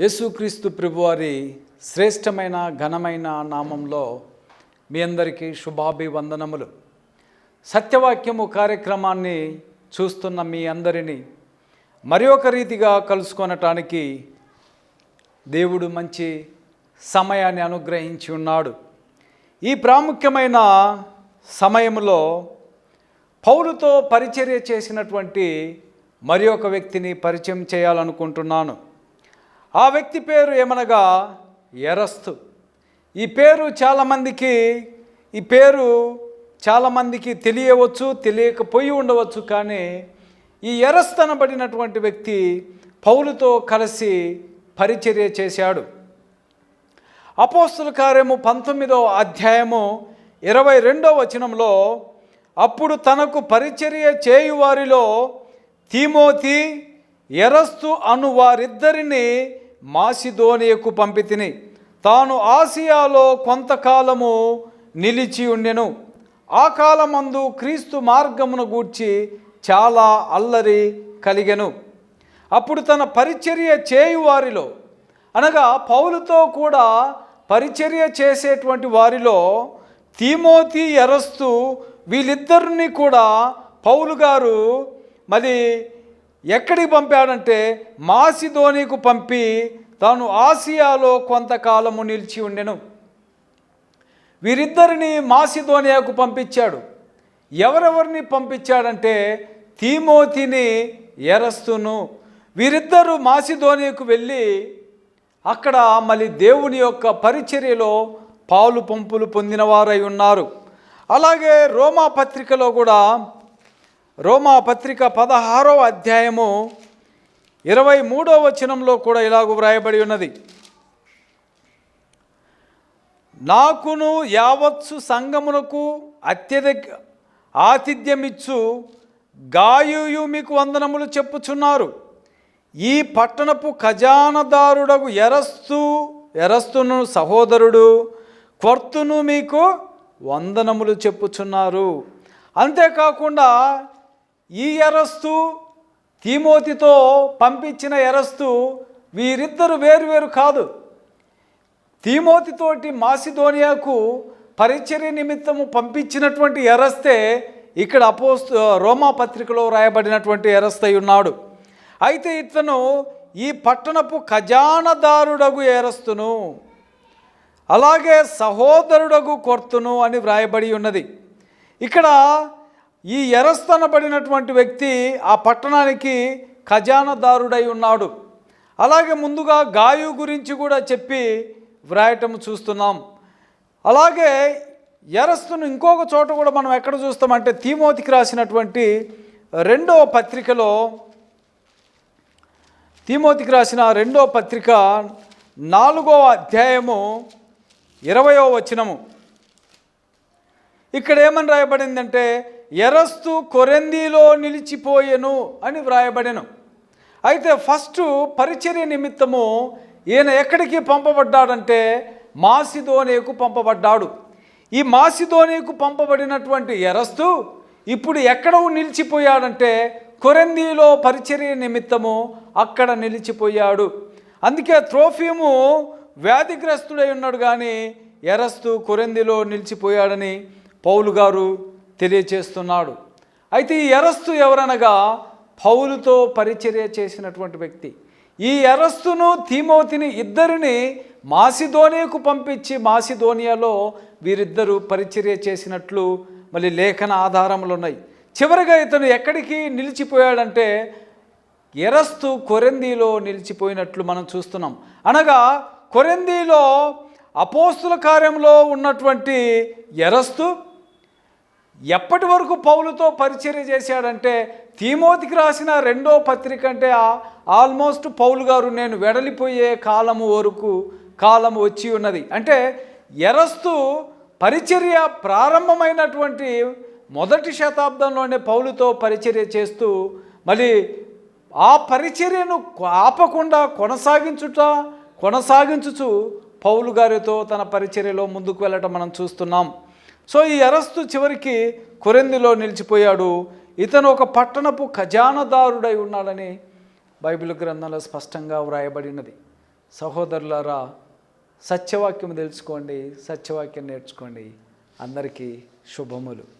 యేసుక్రీస్తు ప్రభువారి శ్రేష్టమైన ఘనమైన నామంలో మీ అందరికీ శుభాభివందనములు. సత్యవాక్యము కార్యక్రమాన్ని చూస్తున్న మీ అందరినీ మరి ఒక రీతిగా కలుసుకొనటానికి దేవుడు మంచి సమయాన్ని అనుగ్రహించి ఉన్నాడు. ఈ ప్రాముఖ్యమైన సమయంలో పౌరుతో పరిచర్య చేసినటువంటి మరి ఒక వ్యక్తిని పరిచయం చేయాలనుకుంటున్నాను. ఆ వ్యక్తి పేరు ఏమనగా ఎరస్తు. ఈ పేరు చాలామందికి ఈ పేరు చాలామందికి తెలియవచ్చు తెలియకపోయి ఉండవచ్చు కానీ ఈ ఎరస్తు అనబడినటువంటి వ్యక్తి పౌలుతో కలిసి పరిచర్య చేశాడు. అపోస్తుల కార్యము పంతొమ్మిదవ అధ్యాయము ఇరవై రెండో వచనంలో అప్పుడు తనకు పరిచర్య చేయువారిలో తీమోతి ఎరస్తు అను వారిద్దరిని మాసిదోనియకు పంపితిని. తాను ఆసియాలో కొంతకాలము నిలిచి ఉండెను. ఆ కాలమందు క్రీస్తు మార్గమును గూర్చి చాలా అల్లరి కలిగెను. అప్పుడు తన పరిచర్య చేయు వారిలో అనగా పౌలుతో కూడా పరిచర్య చేసేటువంటి వారిలో తీమోతి ఎరస్తు వీళ్ళిద్దరిని కూడా పౌలు గారు మరి ఎక్కడికి పంపాడంటే మాసిధోనికు పంపి తాను ఆసియాలో కొంతకాలము నిలిచి ఉండెను. వీరిద్దరిని మాసిధోనియాకు పంపించాడు. ఎవరెవరిని పంపించాడంటే తీమోతిని ఎరస్తును. వీరిద్దరూ మాసిధోనియకు వెళ్ళి అక్కడ మళ్ళీ దేవుని యొక్క పరిచర్యలో పాలు పంపులు పొందినవారై ఉన్నారు. అలాగే రోమా పత్రికలో కూడా రోమా పత్రిక పదహారవ అధ్యాయము ఇరవై మూడో వచనంలో కూడా ఇలాగ వ్రాయబడి ఉన్నది. నాకును యావత్సు సంగమునకు అత్యధిక ఆతిథ్యమిచ్చు గాయుయు మీకు వందనములు చెప్పుచున్నారు. ఈ పట్టణపు ఖజానదారుడకు ఎరస్తు ఎరస్తును సహోదరుడు కొర్తును మీకు వందనములు చెప్పుచున్నారు. అంతేకాకుండా ఈ ఎరస్తు తీమోతితో పంపించిన ఎరస్తు వీరిద్దరు వేరువేరు కాదు. తీమోతితోటి మాసిధోనియాకు పరిచర్య నిమిత్తము పంపించినటువంటి ఎరస్తే ఇక్కడ అపోస్తు రోమా పత్రికలో రాయబడినటువంటి ఎరస్తై ఉన్నాడు. అయితే ఇతను ఈ పట్టణపు ఖజానదారుడగు ఎరస్తును అలాగే సహోదరుడగు కొర్తును అని వ్రాయబడి ఉన్నది. ఇక్కడ ఈ ఎరస్తనబడినటువంటి వ్యక్తి ఆ పట్టణానికి ఖజానదారుడై ఉన్నాడు. అలాగే ముందుగా గాయు గురించి కూడా చెప్పి వ్రాయటం చూస్తున్నాం. అలాగే ఎరస్తును ఇంకొక చోట కూడా మనం ఎక్కడ చూస్తామంటే తీమోతికి రాసినటువంటి రెండవ పత్రికలో తీమోతికి రాసిన రెండో పత్రిక నాలుగో అధ్యాయము ఇరవయో వచనము. ఇక్కడ ఏమని రాయబడిందంటే ఎరస్తు కొరెందీలో నిలిచిపోయెను అని వ్రాయబడెను. అయితే ఫస్ట్ పరిచర్య నిమిత్తము ఈయన ఎక్కడికి పంపబడ్డాడంటే మాసిధోనేకు పంపబడ్డాడు. ఈ మాసిధోనేకు పంపబడినటువంటి ఎరస్తు ఇప్పుడు ఎక్కడ నిలిచిపోయాడంటే కొరందీలో పరిచర్య నిమిత్తము అక్కడ నిలిచిపోయాడు. అందుకే త్రోఫీము వ్యాధిగ్రస్తుడై ఉన్నాడు కానీ ఎరస్తు కొరందిలో నిలిచిపోయాడని పౌలు గారు తెలియచేస్తున్నాడు. అయితే ఈ ఎరస్తు ఎవరనగా పౌలుతో పరిచర్య చేసినటువంటి వ్యక్తి. ఈ ఎరస్తును తీమోతిని ఇద్దరిని మాసిధోనియకు పంపించి మాసిధోనియాలో వీరిద్దరూ పరిచర్య చేసినట్లు మళ్ళీ లేఖన ఆధారములు ఉన్నాయి. చివరిగా ఇతను ఎక్కడికి నిలిచిపోయాడంటే ఎరస్తు కొరెందీలో నిలిచిపోయినట్లు మనం చూస్తున్నాం. అనగా కొరెందీలో అపోస్తుల కార్యంలో ఉన్నటువంటి ఎరస్తు ఎప్పటి వరకు పౌలుతో పరిచర్య చేశాడంటే తీమోతికి రాసిన రెండో పత్రిక అంటే ఆల్మోస్ట్ పౌలు గారు నేను వెడలిపోయే కాలము వరకు కాలం వచ్చి ఉన్నది. అంటే ఎరస్తు పరిచర్య ప్రారంభమైనటువంటి మొదటి శతాబ్దంలోనే పౌలుతో పరిచర్య చేస్తూ మళ్ళీ ఆ పరిచర్యను ఆపకుండా కొనసాగించుట కొనసాగించుచు పౌలు గారితో తన పరిచర్యలో ముందుకు వెళ్ళటం మనం చూస్తున్నాం. సో ఈ అరస్తు చివరికి కొరెందిలో నిలిచిపోయాడు. ఇతను ఒక పట్టణపు ఖజానదారుడై ఉన్నాడని బైబిల్ గ్రంథంలో స్పష్టంగా వ్రాయబడినది. సహోదరులారా సత్యవాక్యం తెలుసుకోండి సత్యవాక్యం నేర్చుకోండి. అందరికీ శుభములు.